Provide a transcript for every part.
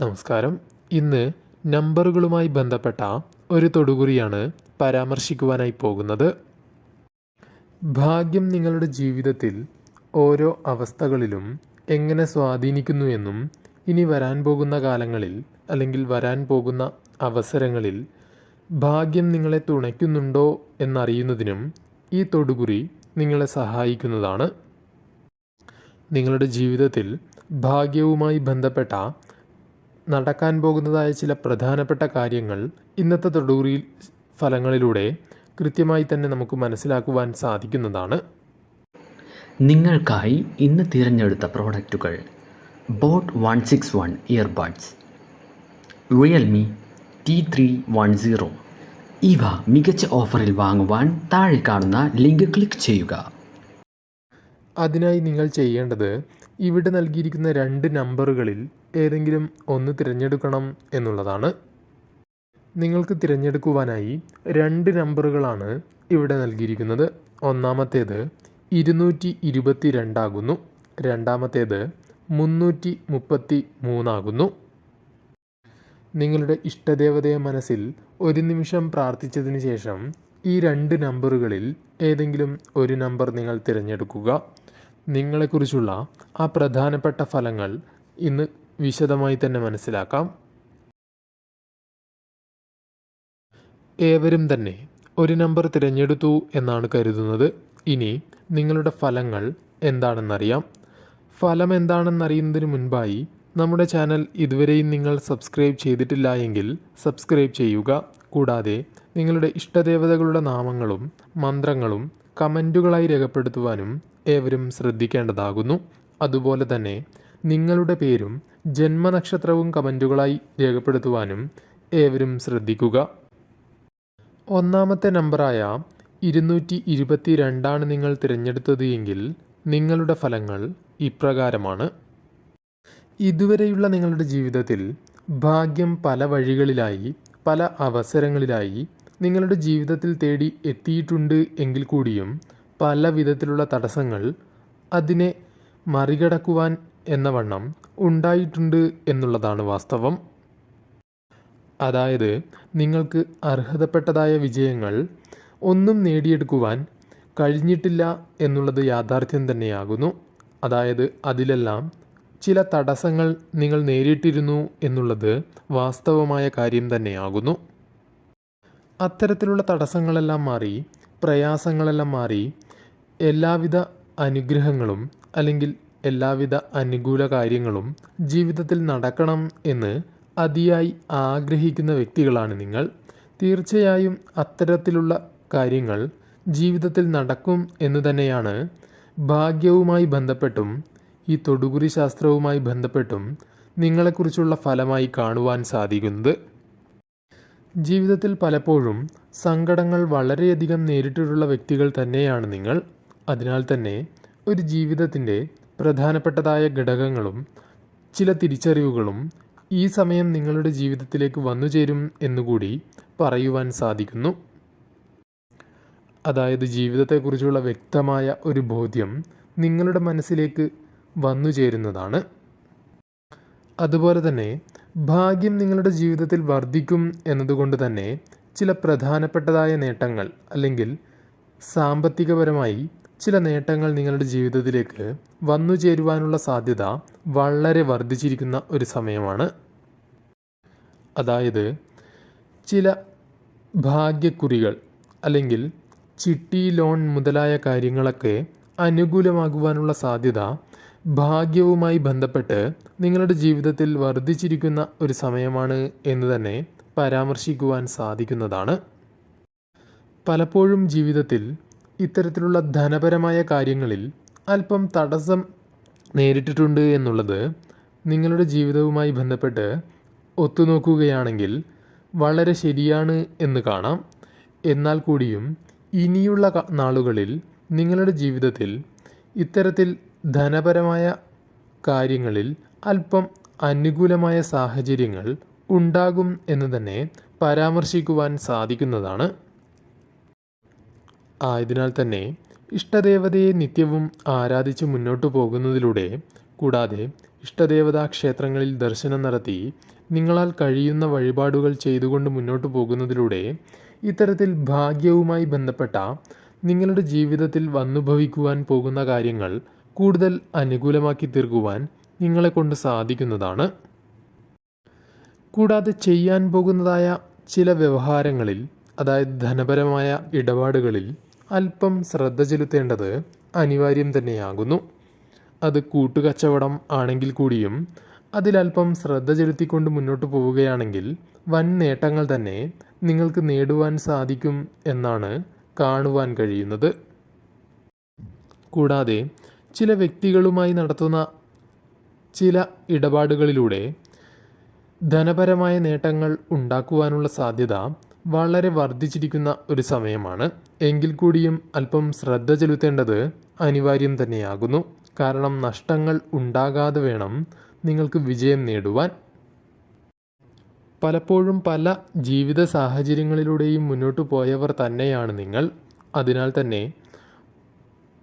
നമസ്കാരം. ഇന്ന് നമ്പറുകളുമായി ബന്ധപ്പെട്ട ഒരു തൊടുകുറിയാണ് പരാമർശിക്കുവാനായി പോകുന്നത്. ഭാഗ്യം നിങ്ങളുടെ ജീവിതത്തിൽ ഓരോ അവസ്ഥകളിലും എങ്ങനെ സ്വാധീനിക്കുന്നു എന്നും ഇനി വരാൻ പോകുന്ന കാലങ്ങളിൽ അല്ലെങ്കിൽ വരാൻ പോകുന്ന അവസരങ്ങളിൽ ഭാഗ്യം നിങ്ങളെ തുണയ്ക്കുന്നുണ്ടോ എന്നറിയുന്നതിനും ഈ തൊടുകുറി നിങ്ങളെ സഹായിക്കുന്നതാണ്. നിങ്ങളുടെ ജീവിതത്തിൽ ഭാഗ്യവുമായി ബന്ധപ്പെട്ട നടക്കാൻ പോകുന്നതായ ചില പ്രധാനപ്പെട്ട കാര്യങ്ങൾ ഇന്നത്തെ തൊടൂറിൽ ഫലങ്ങളിലൂടെ കൃത്യമായി തന്നെ നമുക്ക് മനസ്സിലാക്കുവാൻ സാധിക്കുന്നതാണ്. നിങ്ങൾക്കായി ഇന്ന് തിരഞ്ഞെടുത്ത പ്രോഡക്റ്റുകൾ boAt one six one earbuds Realme T three one zero. ഇവ മികച്ച ഓഫറിൽ വാങ്ങുവാൻ താഴെ കാണുന്ന ലിങ്ക് ക്ലിക്ക് ചെയ്യുക. അതിനായി നിങ്ങൾ ചെയ്യേണ്ടത് ഇവിടെ നൽകിയിരിക്കുന്ന രണ്ട് നമ്പറുകളിൽ ഏതെങ്കിലും ഒന്ന് തിരഞ്ഞെടുക്കണം എന്നുള്ളതാണ്. നിങ്ങൾക്ക് തിരഞ്ഞെടുക്കുവാനായി രണ്ട് നമ്പറുകളാണ് ഇവിടെ നൽകിയിരിക്കുന്നത്. ഒന്നാമത്തേത് ഇരുന്നൂറ്റി ഇരുപത്തി രണ്ടാകുന്നു രണ്ടാമത്തേത് മുന്നൂറ്റി മുപ്പത്തി മൂന്നാകുന്നു നിങ്ങളുടെ ഇഷ്ടദേവതയെ മനസ്സിൽ ഒരു നിമിഷം പ്രാർത്ഥിച്ചതിന് ശേഷം ഈ രണ്ട് നമ്പറുകളിൽ ഏതെങ്കിലും ഒരു നമ്പർ നിങ്ങൾ തിരഞ്ഞെടുക്കുക. നിങ്ങളെക്കുറിച്ചുള്ള ആ പ്രധാനപ്പെട്ട ഫലങ്ങൾ ഇന്ന് വിശദമായി തന്നെ മനസ്സിലാക്കാം. ഏവരും തന്നെ ഒരു നമ്പർ തിരഞ്ഞെടുത്തു എന്നാണ് കരുതുന്നത്. ഇനി നിങ്ങളുടെ ഫലങ്ങൾ എന്താണെന്നറിയാം. ഫലം എന്താണെന്നറിയുന്നതിന് മുൻപായി നമ്മുടെ ചാനൽ ഇതുവരെയും നിങ്ങൾ സബ്സ്ക്രൈബ് ചെയ്തിട്ടില്ല എങ്കിൽ സബ്സ്ക്രൈബ് ചെയ്യുക. കൂടാതെ നിങ്ങളുടെ ഇഷ്ടദേവതകളുടെ നാമങ്ങളും മന്ത്രങ്ങളും കമന്റുകളായി രേഖപ്പെടുത്തുവാനും ഏവരും ശ്രദ്ധിക്കേണ്ടതാകുന്നു. അതുപോലെ തന്നെ നിങ്ങളുടെ പേരും ജന്മനക്ഷത്രവും കമന്റുകളായി രേഖപ്പെടുത്തുവാനും ഏവരും ശ്രദ്ധിക്കുക. ഒന്നാമത്തെ നമ്പറായ ഇരുന്നൂറ്റി ഇരുപത്തി രണ്ടാണ് നിങ്ങൾ തിരഞ്ഞെടുത്തത് എങ്കിൽ നിങ്ങളുടെ ഫലങ്ങൾ ഇപ്രകാരമാണ്. ഇതുവരെയുള്ള നിങ്ങളുടെ ജീവിതത്തിൽ ഭാഗ്യം പല വഴികളിലായി പല അവസരങ്ങളിലായി നിങ്ങളുടെ ജീവിതത്തിൽ തേടി എത്തിയിട്ടുണ്ട് എങ്കിൽ കൂടിയും പല വിധത്തിലുള്ള തടസ്സങ്ങൾ അതിനെ മറികടക്കുവാൻ എന്ന വണ്ണം ഉണ്ടായിട്ടുണ്ട് എന്നുള്ളതാണ് വാസ്തവം. അതായത് നിങ്ങൾക്ക് അർഹതപ്പെട്ടതായ വിജയങ്ങൾ ഒന്നും നേടിയെടുക്കുവാൻ കഴിഞ്ഞിട്ടില്ല എന്നുള്ളത് യാഥാർത്ഥ്യം തന്നെയാകുന്നു. അതായത് അതിലെല്ലാം ചില തടസ്സങ്ങൾ നിങ്ങൾ നേരിട്ടിരുന്നു എന്നുള്ളത് വാസ്തവമായ കാര്യം തന്നെയാകുന്നു. അത്തരത്തിലുള്ള തടസ്സങ്ങളെല്ലാം മാറി പ്രയാസങ്ങളെല്ലാം മാറി എല്ലാവിധ അനുഗ്രഹങ്ങളും അല്ലെങ്കിൽ എല്ലാവിധ അനുകൂല കാര്യങ്ങളും ജീവിതത്തിൽ നടക്കണം എന്ന് അതിയായി ആഗ്രഹിക്കുന്ന വ്യക്തികളാണ് നിങ്ങൾ. തീർച്ചയായും അത്തരത്തിലുള്ള കാര്യങ്ങൾ ജീവിതത്തിൽ നടക്കും എന്ന് തന്നെയാണ് ഭാഗ്യവുമായി ബന്ധപ്പെട്ടും ഈ തൊടുകുറി ശാസ്ത്രവുമായി ബന്ധപ്പെട്ടും നിങ്ങളെക്കുറിച്ചുള്ള ഫലമായി കാണുവാൻ സാധിക്കുന്നത്. ജീവിതത്തിൽ പലപ്പോഴും സങ്കടങ്ങൾ വളരെയധികം നേരിട്ടിട്ടുള്ള വ്യക്തികൾ തന്നെയാണ് നിങ്ങൾ. അതിനാൽ തന്നെ ഒരു ജീവിതത്തിന്റെ പ്രധാനപ്പെട്ടതായ ഘടകങ്ങളും ചില തിരിച്ചറിവുകളും ഈ സമയം നിങ്ങളുടെ ജീവിതത്തിലേക്ക് വന്നുചേരും എന്നുകൂടി പറയുവാൻ സാധിക്കുന്നു. അതായത് ജീവിതത്തെക്കുറിച്ചുള്ള വ്യക്തമായ ഒരു ബോധ്യം നിങ്ങളുടെ മനസ്സിലേക്ക് വന്നു ചേരുന്നതാണ്. അതുപോലെ തന്നെ ഭാഗ്യം നിങ്ങളുടെ ജീവിതത്തിൽ വർദ്ധിക്കും എന്നതുകൊണ്ട് തന്നെ ചില പ്രധാനപ്പെട്ടതായ നേട്ടങ്ങൾ അല്ലെങ്കിൽ സാമ്പത്തികപരമായി ചില നേട്ടങ്ങൾ നിങ്ങളുടെ ജീവിതത്തിലേക്ക് വന്നു ചേരുവാനുള്ള സാധ്യത വളരെ വർദ്ധിച്ചിരിക്കുന്ന ഒരു സമയമാണ്. അതായത് ചില ഭാഗ്യക്കുറികൾ അല്ലെങ്കിൽ ചിട്ടി ലോൺ മുതലായ കാര്യങ്ങളൊക്കെ അനുകൂലമാകുവാനുള്ള സാധ്യത ഭാഗ്യവുമായി ബന്ധപ്പെട്ട് നിങ്ങളുടെ ജീവിതത്തിൽ വർദ്ധിച്ചിരിക്കുന്ന ഒരു സമയമാണ് എന്ന് തന്നെ പരാമർശിക്കുവാൻ സാധിക്കുന്നതാണ്. പലപ്പോഴും ജീവിതത്തിൽ ഇത്തരത്തിലുള്ള ധനപരമായ കാര്യങ്ങളിൽ അല്പം തടസ്സം നേരിട്ടിട്ടുണ്ട് എന്നുള്ളത് നിങ്ങളുടെ ജീവിതവുമായി ബന്ധപ്പെട്ട് ഒത്തുനോക്കുകയാണെങ്കിൽ വളരെ ശരിയാണ് എന്ന് കാണാം. എന്നാൽ കൂടിയും ഇനിയുള്ള നാളുകളിൽ നിങ്ങളുടെ ജീവിതത്തിൽ ഇത്തരത്തിൽ ധനപരമായ കാര്യങ്ങളിൽ അല്പം അനുകൂലമായ സാഹചര്യങ്ങൾ ഉണ്ടാകും എന്ന് തന്നെ പരാമർശിക്കുവാൻ സാധിക്കുന്നതാണ്. ആയതിനാൽ തന്നെ ഇഷ്ടദേവതയെ നിത്യവും ആരാധിച്ച് മുന്നോട്ടു പോകുന്നതിലൂടെ കൂടാതെ ഇഷ്ടദേവതാ ക്ഷേത്രങ്ങളിൽ ദർശനം നടത്തി നിങ്ങളാൽ കഴിയുന്ന വഴിപാടുകൾ ചെയ്തുകൊണ്ട് മുന്നോട്ട് പോകുന്നതിലൂടെ ഇത്തരത്തിൽ ഭാഗ്യവുമായി ബന്ധപ്പെട്ട നിങ്ങളുടെ ജീവിതത്തിൽ വന്നുഭവിക്കുവാൻ പോകുന്ന കാര്യങ്ങൾ കൂടുതൽ അനുകൂലമാക്കി തീർക്കുവാൻ നിങ്ങളെ കൊണ്ട് സാധിക്കുന്നതാണ്. കൂടാതെ ചെയ്യാൻ പോകുന്നതായ ചില വ്യവഹാരങ്ങളിൽ അതായത് ധനപരമായ ഇടപാടുകളിൽ അല്പം ശ്രദ്ധ ചെലുത്തേണ്ടത് അനിവാര്യം തന്നെയാകുന്നു. അത് കൂട്ടുകച്ചവടം ആണെങ്കിൽ കൂടിയും അതിലല്പം ശ്രദ്ധ ചെലുത്തിക്കൊണ്ട് മുന്നോട്ട് പോവുകയാണെങ്കിൽ വൻ നേട്ടങ്ങൾ തന്നെ നിങ്ങൾക്ക് നേടുവാൻ സാധിക്കും എന്നാണ് കാണുവാൻ കഴിയുന്നത്. കൂടാതെ ചില വ്യക്തികളുമായി നടത്തുന്ന ചില ഇടപാടുകളിലൂടെ ധനപരമായ നേട്ടങ്ങൾ ഉണ്ടാക്കുവാനുള്ള സാധ്യത വളരെ വർദ്ധിച്ചിരിക്കുന്ന ഒരു സമയമാണ്. എങ്കിൽ കൂടിയും അല്പം ശ്രദ്ധ ചെലുത്തേണ്ടത് അനിവാര്യം തന്നെയാകുന്നു. കാരണം നഷ്ടങ്ങൾ ഉണ്ടാകാതെ വേണം നിങ്ങൾക്ക് വിജയം നേടുവാൻ. പലപ്പോഴും പല ജീവിത സാഹചര്യങ്ങളിലൂടെയും മുന്നോട്ട് പോയവർ തന്നെയാണ് നിങ്ങൾ. അതിനാൽ തന്നെ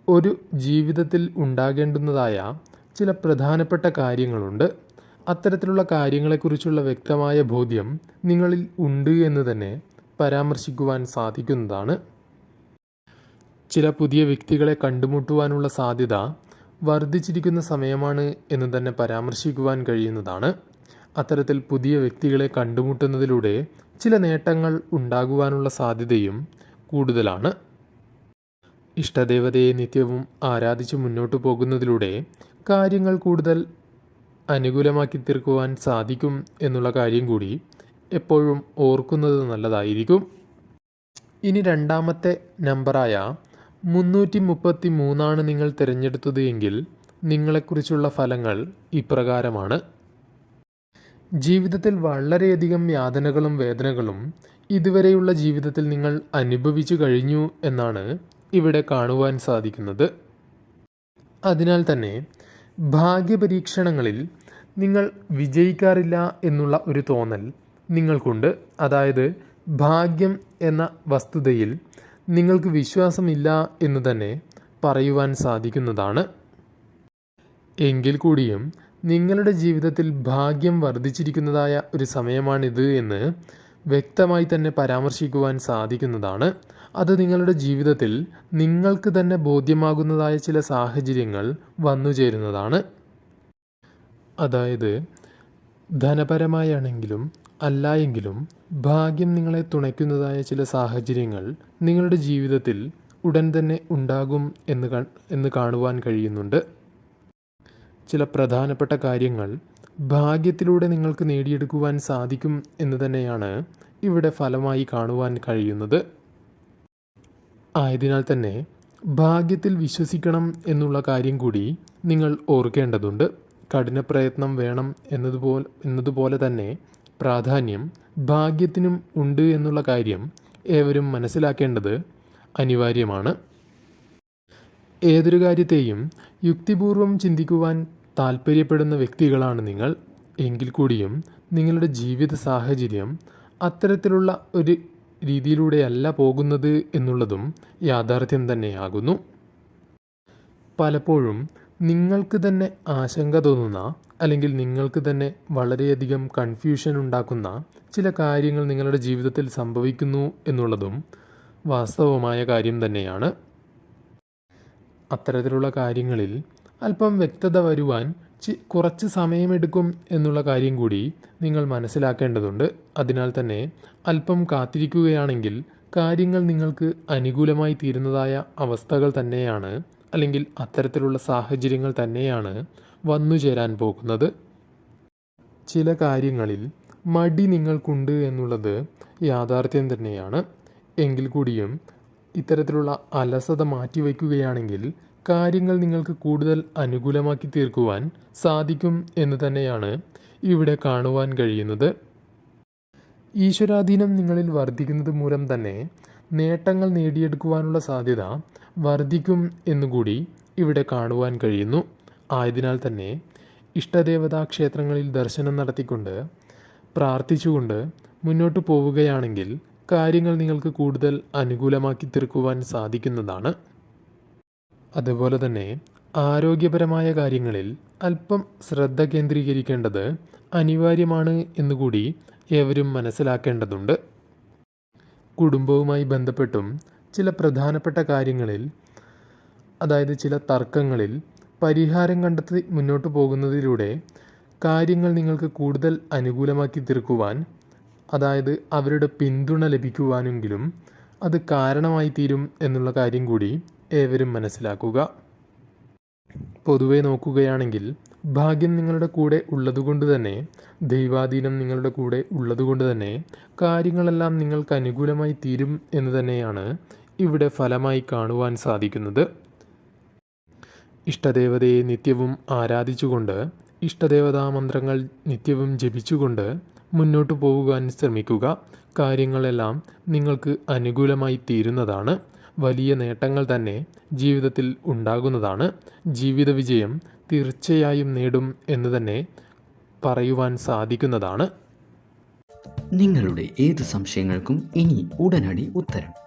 ഒരു ജീവിതത്തിൽ ഉണ്ടാകേണ്ടുന്നതായ ചില പ്രധാനപ്പെട്ട കാര്യങ്ങളുണ്ട്. അത്തരത്തിലുള്ള കാര്യങ്ങളെക്കുറിച്ചുള്ള വ്യക്തമായ ബോധ്യം നിങ്ങളിൽ ഉണ്ട് എന്ന് തന്നെ പരാമർശിക്കുവാൻ സാധിക്കുന്നതാണ്. ചില പുതിയ വ്യക്തികളെ കണ്ടുമുട്ടുവാനുള്ള സാധ്യത വർദ്ധിച്ചിരിക്കുന്ന സമയമാണ് എന്ന് തന്നെ പരാമർശിക്കുവാൻ കഴിയുന്നതാണ്. അത്തരത്തിൽ പുതിയ വ്യക്തികളെ കണ്ടുമുട്ടുന്നതിലൂടെ ചില നേട്ടങ്ങൾ ഉണ്ടാകുവാനുള്ള സാധ്യതയും കൂടുതലാണ്. ഇഷ്ടദേവതയെ നിത്യവും ആരാധിച്ച് മുന്നോട്ടു പോകുന്നതിലൂടെ കാര്യങ്ങൾ കൂടുതൽ അനുകൂലമാക്കി തീർക്കുവാൻ സാധിക്കും എന്നുള്ള കാര്യം കൂടി എപ്പോഴും ഓർക്കുന്നത് നല്ലതായിരിക്കും. ഇനി രണ്ടാമത്തെ നമ്പറായ മുന്നൂറ്റി മുപ്പത്തി മൂന്നാണ് നിങ്ങൾ തിരഞ്ഞെടുത്തത് എങ്കിൽ നിങ്ങളെക്കുറിച്ചുള്ള ഫലങ്ങൾ ഇപ്രകാരമാണ്. ജീവിതത്തിൽ വളരെയധികം യാതനകളും വേദനകളും ഇതുവരെയുള്ള ജീവിതത്തിൽ നിങ്ങൾ അനുഭവിച്ചു കഴിഞ്ഞു എന്നാണ് ഇവിടെ കാണുവാൻ സാധിക്കുന്നത്. അതിനാൽ തന്നെ ഭാഗ്യപരീക്ഷണങ്ങളിൽ നിങ്ങൾ വിജയിക്കാറില്ല എന്നുള്ള ഒരു തോന്നൽ നിങ്ങൾക്കുണ്ട്. അതായത് ഭാഗ്യം എന്ന വസ്തുതയിൽ നിങ്ങൾക്ക് വിശ്വാസമില്ല എന്ന് തന്നെ പറയുവാൻ സാധിക്കുന്നതാണ്. എങ്കിൽ കൂടിയും നിങ്ങളുടെ ജീവിതത്തിൽ ഭാഗ്യം വർദ്ധിച്ചിരിക്കുന്നതായ ഒരു സമയമാണിത് എന്ന് വ്യക്തമായി തന്നെ പരാമർശിക്കുവാൻ സാധിക്കുന്നതാണ്. അത് നിങ്ങളുടെ ജീവിതത്തിൽ നിങ്ങൾക്ക് തന്നെ ബോധ്യമാകുന്നതായ ചില സാഹചര്യങ്ങൾ വന്നു ചേരുന്നതാണ് അതായത് ധനപരമായാണെങ്കിലും അല്ല എങ്കിലും ഭാഗ്യം നിങ്ങളെ തുണയ്ക്കുന്നതായ ചില സാഹചര്യങ്ങൾ നിങ്ങളുടെ ജീവിതത്തിൽ ഉടൻ തന്നെ ഉണ്ടാകും എന്ന് എന്ന് കാണുവാൻ കഴിയുന്നുണ്ട്. ചില പ്രധാനപ്പെട്ട കാര്യങ്ങൾ ഭാഗ്യത്തിലൂടെ നിങ്ങൾക്ക് നേടിയെടുക്കുവാൻ സാധിക്കും എന്ന് തന്നെയാണ് ഇവിടെ ഫലമായി കാണുവാൻ കഴിയുന്നത്. ആയതിനാൽ തന്നെ ഭാഗ്യത്തിൽ വിശ്വസിക്കണം എന്നുള്ള കാര്യം കൂടി നിങ്ങൾ ഓർക്കേണ്ടതുണ്ട്. കഠിന പ്രയത്നം വേണം എന്നതുപോലെ എന്നതുപോലെ തന്നെ പ്രാധാന്യം ഭാഗ്യത്തിനും ഉണ്ട് എന്നുള്ള കാര്യം ഏവരും മനസ്സിലാക്കേണ്ടത് അനിവാര്യമാണ്. ഏതൊരു കാര്യത്തെയും യുക്തിപൂർവം ചിന്തിക്കുവാൻ താല്പര്യപ്പെടുന്ന വ്യക്തികളാണ് നിങ്ങൾ. എങ്കിൽ കൂടിയും നിങ്ങളുടെ ജീവിത സാഹചര്യം അത്തരത്തിലുള്ള ഒരു രീതിയിലൂടെയല്ല പോകുന്നത് എന്നുള്ളതും യാഥാർത്ഥ്യം തന്നെയാകുന്നു. പലപ്പോഴും നിങ്ങൾക്ക് തന്നെ ആശങ്ക തോന്നുന്ന അല്ലെങ്കിൽ നിങ്ങൾക്ക് തന്നെ വളരെയധികം കൺഫ്യൂഷൻ ഉണ്ടാക്കുന്ന ചില കാര്യങ്ങൾ നിങ്ങളുടെ ജീവിതത്തിൽ സംഭവിക്കുന്നു എന്നുള്ളതും വാസ്തവമായ കാര്യം തന്നെയാണ്. അത്തരത്തിലുള്ള കാര്യങ്ങളിൽ അല്പം വ്യക്തത വരുവാൻ ചി- കുറച്ച് സമയമെടുക്കും എന്നുള്ള കാര്യം കൂടി നിങ്ങൾ മനസ്സിലാക്കേണ്ടതുണ്ട്. അതിനാൽ തന്നെ അല്പം കാത്തിരിക്കുകയാണെങ്കിൽ കാര്യങ്ങൾ നിങ്ങൾക്ക് അനുകൂലമായി തീരുന്നതായ അവസ്ഥകൾ തന്നെയാണ് അല്ലെങ്കിൽ അത്തരത്തിലുള്ള സാഹചര്യങ്ങൾ തന്നെയാണ് വന്നുചേരാൻ പോകുന്നത്. ചില കാര്യങ്ങളിൽ മടി നിങ്ങൾക്കുണ്ട് എന്നുള്ളത് യാഥാർത്ഥ്യം തന്നെയാണ്. എങ്കിൽ കൂടിയും ഇത്തരത്തിലുള്ള അലസത മാറ്റിവെക്കുകയാണെങ്കിൽ കാര്യങ്ങൾ നിങ്ങൾക്ക് കൂടുതൽ അനുകൂലമാക്കി തീർക്കുവാൻ സാധിക്കും എന്ന് തന്നെയാണ് ഇവിടെ കാണുവാൻ കഴിയുന്നത്. ഈശ്വരാധീനം നിങ്ങളിൽ വർദ്ധിക്കുന്നത് മൂലം തന്നെ നേട്ടങ്ങൾ നേടിയെടുക്കുവാനുള്ള സാധ്യത വർദ്ധിക്കും എന്നുകൂടി ഇവിടെ കാണുവാൻ കഴിയുന്നു. ആയതിനാൽ തന്നെ ഇഷ്ടദേവതാ ക്ഷേത്രങ്ങളിൽ ദർശനം നടത്തിക്കൊണ്ട് പ്രാർത്ഥിച്ചുകൊണ്ട് മുന്നോട്ട് പോവുകയാണെങ്കിൽ കാര്യങ്ങൾ നിങ്ങൾക്ക് കൂടുതൽ അനുകൂലമാക്കി തീർക്കുവാൻ സാധിക്കുന്നതാണ്. അതുപോലെ തന്നെ ആരോഗ്യപരമായ കാര്യങ്ങളിൽ അല്പം ശ്രദ്ധ കേന്ദ്രീകരിക്കേണ്ടത് അനിവാര്യമാണ് എന്നുകൂടി ഏവരും മനസ്സിലാക്കേണ്ടതുണ്ട്. കുടുംബവുമായി ബന്ധപ്പെട്ടും ചില പ്രധാനപ്പെട്ട കാര്യങ്ങളിൽ അതായത് ചില തർക്കങ്ങളിൽ പരിഹാരം കണ്ടെത്തി മുന്നോട്ട് പോകുന്നതിലൂടെ കാര്യങ്ങൾ നിങ്ങൾക്ക് കൂടുതൽ അനുകൂലമാക്കി തീർക്കുവാൻ അതായത് അവരുടെ പിന്തുണ ലഭിക്കുവാനെങ്കിലും അത് കാരണമായി തീരും എന്നുള്ള കാര്യം കൂടി ഏവരും മനസ്സിലാക്കുക. പൊതുവെ നോക്കുകയാണെങ്കിൽ ഭാഗ്യം നിങ്ങളുടെ കൂടെ ഉള്ളതുകൊണ്ട് തന്നെ ദൈവാധീനം നിങ്ങളുടെ കൂടെ ഉള്ളതുകൊണ്ട് തന്നെ കാര്യങ്ങളെല്ലാം നിങ്ങൾക്ക് അനുകൂലമായി തീരും എന്ന് തന്നെയാണ് ഇവിടെ ഫലമായി കാണുവാൻ സാധിക്കുന്നത് ഇഷ്ടദേവതയെ നിത്യവും ആരാധിച്ചുകൊണ്ട് ഇഷ്ടദേവതാ മന്ത്രങ്ങൾ നിത്യവും ജപിച്ചുകൊണ്ട് മുന്നോട്ട് പോകുവാൻ ശ്രമിക്കുക. കാര്യങ്ങളെല്ലാം നിങ്ങൾക്ക് അനുകൂലമായി തീരുന്നതാണ്. വലിയ നേട്ടങ്ങൾ തന്നെ ജീവിതത്തിൽ ഉണ്ടാകുന്നതാണ്. ജീവിത വിജയം തീർച്ചയായും നേടും എന്ന് തന്നെ പറയുവാൻ സാധിക്കുന്നതാണ്. നിങ്ങളുടെ ഏത് സംശയങ്ങൾക്കും ഇനി ഉടനടി ഉത്തരം.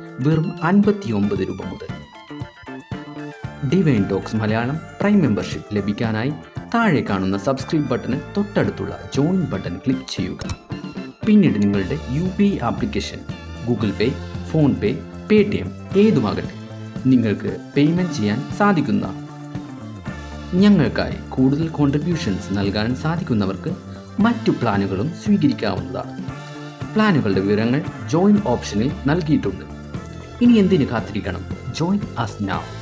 വെറും അൻപത്തി ഒമ്പത് രൂപ മുതൽ. Divine Talks Malayalam prime membership ലഭിക്കാനായി താഴെ കാണുന്ന സബ്സ്ക്രൈബ് ബട്ടന് തൊട്ടടുത്തുള്ള ജോയിൻ ബട്ടൺ ക്ലിക്ക് ചെയ്യുക. പിന്നീട് നിങ്ങളുടെ U P application Google Pay PhonePe Paytm ഏതുമാകട്ടെ നിങ്ങൾക്ക് പേയ്മെന്റ് ചെയ്യാൻ സാധിക്കുന്ന ഞങ്ങൾക്കായി കൂടുതൽ കോൺട്രിബ്യൂഷൻസ് നൽകാൻ സാധിക്കുന്നവർക്ക് മറ്റു പ്ലാനുകളും സ്വീകരിക്കാവുന്നതാണ്. പ്ലാനുകളുടെ വിവരങ്ങൾ ജോയിൻ ഓപ്ഷനിൽ നൽകിയിട്ടുണ്ട്. ഇനി എന്തിനു കാത്തിരിക്കണം? ജോയിൻ അസ് നാവ്